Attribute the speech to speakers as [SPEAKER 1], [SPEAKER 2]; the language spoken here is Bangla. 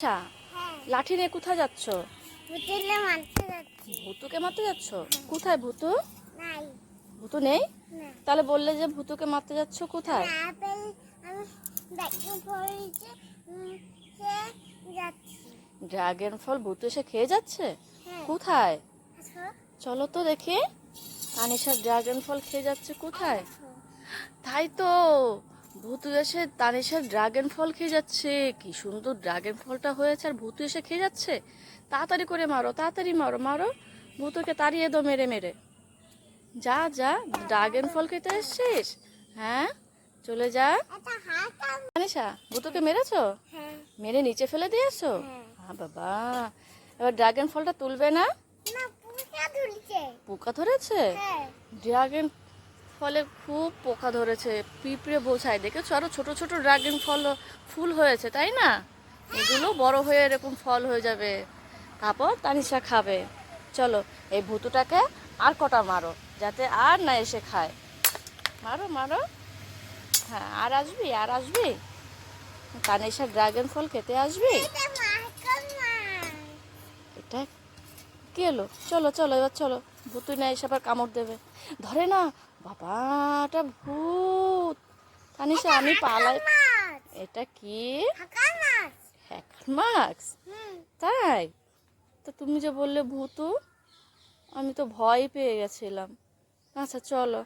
[SPEAKER 1] আচ্ছা
[SPEAKER 2] হ্যাঁ।
[SPEAKER 1] লাঠি নিয়ে কোথায় যাচ্ছ?
[SPEAKER 2] হোটেলে মারতে যাচ্ছি।
[SPEAKER 1] ভূতুকে মারতে যাচ্ছ? কোথায় ভূতু?
[SPEAKER 2] নাই।
[SPEAKER 1] ভূতু নেই? তাহলে বললে যে ভূতুকে মারতে যাচ্ছ কোথায়? ড্রাগন ফল ভূতু এসে খেয়ে যাচ্ছে?
[SPEAKER 2] হ্যাঁ।
[SPEAKER 1] কোথায়? চলো তো দেখি। তানিশা ড্রাগন ফল খেয়ে যাচ্ছে কোথায়? তাই তো! ভূতু এসে তানিশার ড্রাগন ফল খেয়ে যাচ্ছে। কি সুন্দর ড্রাগন ফলটা হয়েছে আর ভূতু এসে খেয়ে যাচ্ছে। তাড়াতাড়ি করে মারো তাড়াতাড়ি মারো মারো। ভূতুকে তাড়িয়ে দো মেরে মেরে। যা যা ড্রাগন ফল খেতে এসছিস? হ্যাঁ? চলে যা। তানিশা ভূতুকে মেরেছো?
[SPEAKER 2] হ্যাঁ।
[SPEAKER 1] মেরে নিচে ফেলে দিয়েছ?
[SPEAKER 2] হ্যাঁ।
[SPEAKER 1] বাবা। এবার ড্রাগন ফলটা তুলবে না? পোকা ধরেছে। ড্রাগন ফলে খুব পোকা ধরেছে পিঁপড়ে বোঝায়। দেখেছ? আরও ছোট ছোট ড্রাগন ফল ফুল হয়েছে তাই না? এগুলো বড় হয়ে এরকম ফল হয়ে যাবে। তারপর তানিশা খাবে। চলো এই ভুতুটাকে আর কটা মারো যাতে আর না এসে খায়। মারো মারো। হ্যাঁ আর আসবি আর আসবি? তানিশা ড্রাগন ফল খেতে আসবি?
[SPEAKER 2] এটা
[SPEAKER 1] কি এলো? চলো চলো এবার চলো। ভূতুই না এসে আবার কামড় দেবে। ধরে না বাবাটা ভূত। তানিশা আমি পালাই এটা কি? মাস্ক তাই? তো তুমি যে বললে ভূতু আমি তো ভয় পেয়ে গেছিলাম। আচ্ছা চলো।